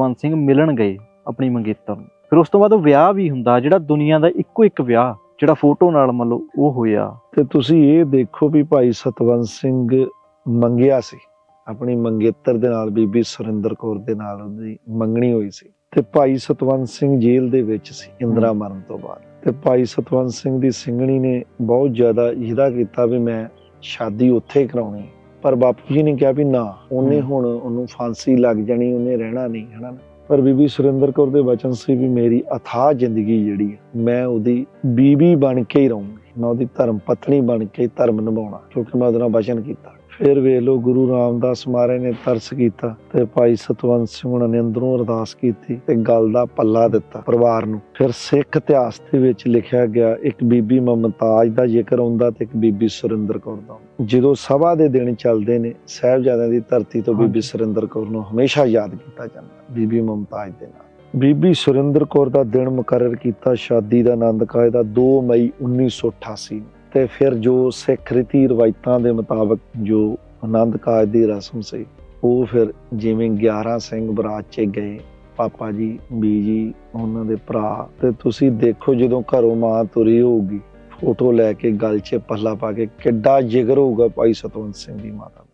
ਸਤਵੰਤ ਸਿੰਘ ਮਿਲਣ ਗਏ ਆਪਣੀ ਮੰਗੇਤਰ ਨੂੰ। ਫਿਰ ਉਸ ਤੋਂ ਬਾਅਦ ਉਹ ਵਿਆਹ ਵੀ ਹੁੰਦਾ ਜਿਹੜਾ ਦੁਨੀਆ ਦਾ ਇੱਕੋ ਇੱਕ ਵਿਆਹ ਜਿਹੜਾ ਫੋਟੋ ਨਾਲ ਮੰਨ ਲਓ ਉਹ ਹੋਇਆ। ਤੇ ਤੁਸੀਂ ਇਹ ਦੇਖੋ ਵੀ ਭਾਈ ਸਤਵੰਤ ਸਿੰਘ ਮੰਗਿਆ ਸੀ। ਆਪਣੀ ਮੰਗੇਤਰ ਦੇ ਨਾਲ ਬੀਬੀ ਸੁਰਿੰਦਰ ਕੌਰ ਦੇ ਨਾਲ ਉਹਦੀ ਮੰਗਣੀ ਹੋਈ ਸੀ। ਤੇ ਭਾਈ ਸਤਵੰਤ ਸਿੰਘ ਜੇਲ੍ਹ ਦੇ ਵਿੱਚ ਸੀ ਇੰਦਰਾ ਮਰਨ ਤੋਂ ਬਾਅਦ। ਤੇ ਭਾਈ ਸਤਵੰਤ ਸਿੰਘ ਦੀ ਸਿੰਘਣੀ ਨੇ ਬਹੁਤ ਜ਼ਿਆਦਾ ਇਹਦਾ ਕੀਤਾ ਵੀ ਮੈਂ ਸ਼ਾਦੀ ਉੱਥੇ ਕਰਾਉਣੀ। ਪਰ ਬਾਪੂ ਜੀ ਨੇ ਕਿਹਾ ਵੀ ਨਾ ਉਹਨੇ। ਹੁਣ ਉਹਨੂੰ ਫਾਂਸੀ ਲੱਗ ਜਾਣੀ ਉਹਨੇ ਰਹਿਣਾ ਨਹੀਂ ਹਨਾ ਪਰ ਬੀਬੀ ਸੁਰਿੰਦਰ ਕੌਰ ਦੇ ਵਚਨ ਸੀ ਵੀ ਮੇਰੀ ਅਥਾਹ ਜ਼ਿੰਦਗੀ ਜਿਹੜੀ ਹੈ ਮੈਂ ਉਹਦੀ ਬੀਬੀ ਬਣ ਕੇ ਹੀ ਰਹੂੰਗੀ ਮੈਂ ਉਹਦੀ ਧਰਮ ਪਤਨੀ ਬਣ ਕੇ ਧਰਮ ਨਿਭਾਉਣਾ ਕਿਉਂਕਿ ਮੈਂ ਉਹਦੇ ਨਾਲ ਵਚਨ ਕੀਤਾ। ਫਿਰ ਵੇਖ ਲਓ ਗੁਰੂ ਰਾਮਦਾਸ ਮਹਾਰਾਜ ਨੇ ਤਰਸ ਕੀਤਾ ਤੇ ਭਾਈ ਸਤਵੰਤ ਸਿੰਘ ਉਹਨਾਂ ਨੇ ਅੰਦਰੋਂ ਅਰਦਾਸ ਕੀਤੀ ਤੇ ਗੱਲ ਦਾ ਪੱਲਾ ਦਿੱਤਾ ਪਰਿਵਾਰ ਨੂੰ। ਫਿਰ ਸਿੱਖ ਇਤਿਹਾਸ ਦੇ ਵਿੱਚ ਲਿਖਿਆ ਗਿਆ ਇੱਕ ਬੀਬੀ ਮਮਤਾਜ ਦਾ ਜ਼ਿਕਰ ਆਉਂਦਾ ਤੇ ਇੱਕ ਬੀਬੀ ਸੁਰਿੰਦਰ ਕੌਰ ਦਾ ਜਦੋਂ ਸਭਾ ਦੇ ਦਿਨ ਚੱਲਦੇ ਨੇ ਸਾਹਿਬਜ਼ਾਦਿਆਂ ਦੀ ਧਰਤੀ ਤੋਂ ਬੀਬੀ। ਸੁਰਿੰਦਰ ਕੌਰ ਨੂੰ ਹਮੇਸ਼ਾ ਯਾਦ ਕੀਤਾ ਜਾਂਦਾ ਬੀਬੀ ਮਮਤਾਜ ਦੇ ਨਾਲ। ਬੀਬੀ ਸੁਰਿੰਦਰ ਕੌਰ ਦਾ ਦਿਨ ਮੁਕਰਰ ਕੀਤਾ ਸ਼ਾਦੀ ਦਾ ਆਨੰਦ ਕਾਇ ਦਾ 2 ਮਈ 1988 ਨੂੰ। ਤੇ ਫਿਰ ਜੋ ਸਿੱਖ ਰੀਤੀ ਰਿਵਾਇਤਾਂ ਦੇ ਮੁਤਾਬਕ ਜੋ ਆਨੰਦ ਕਾਜ ਦੀ ਰਸਮ ਸੀ, ਉਹ ਫਿਰ ਜਿਵੇਂ 11 ਸਿੰਘ ਬਰਾਤ 'ਚ ਗਏ, ਪਾਪਾ ਜੀ ਬੀਜੀ ਉਹਨਾਂ ਦੇ ਭਰਾ, ਤੇ ਤੁਸੀਂ ਦੇਖੋ ਜਦੋਂ ਘਰੋਂ ਮਾਂ ਤੁਰੀ ਹੋਊਗੀ, ਫੋਟੋ ਲੈ ਕੇ ਗਲ 'ਚ ਪੱਲਾ ਪਾ ਕੇ ਕਿੱਡਾ ਜਿਗਰ ਹੋਊਗਾ ਭਾਈ ਸਤਵੰਤ ਸਿੰਘ ਦੀ ਮਾਤਾ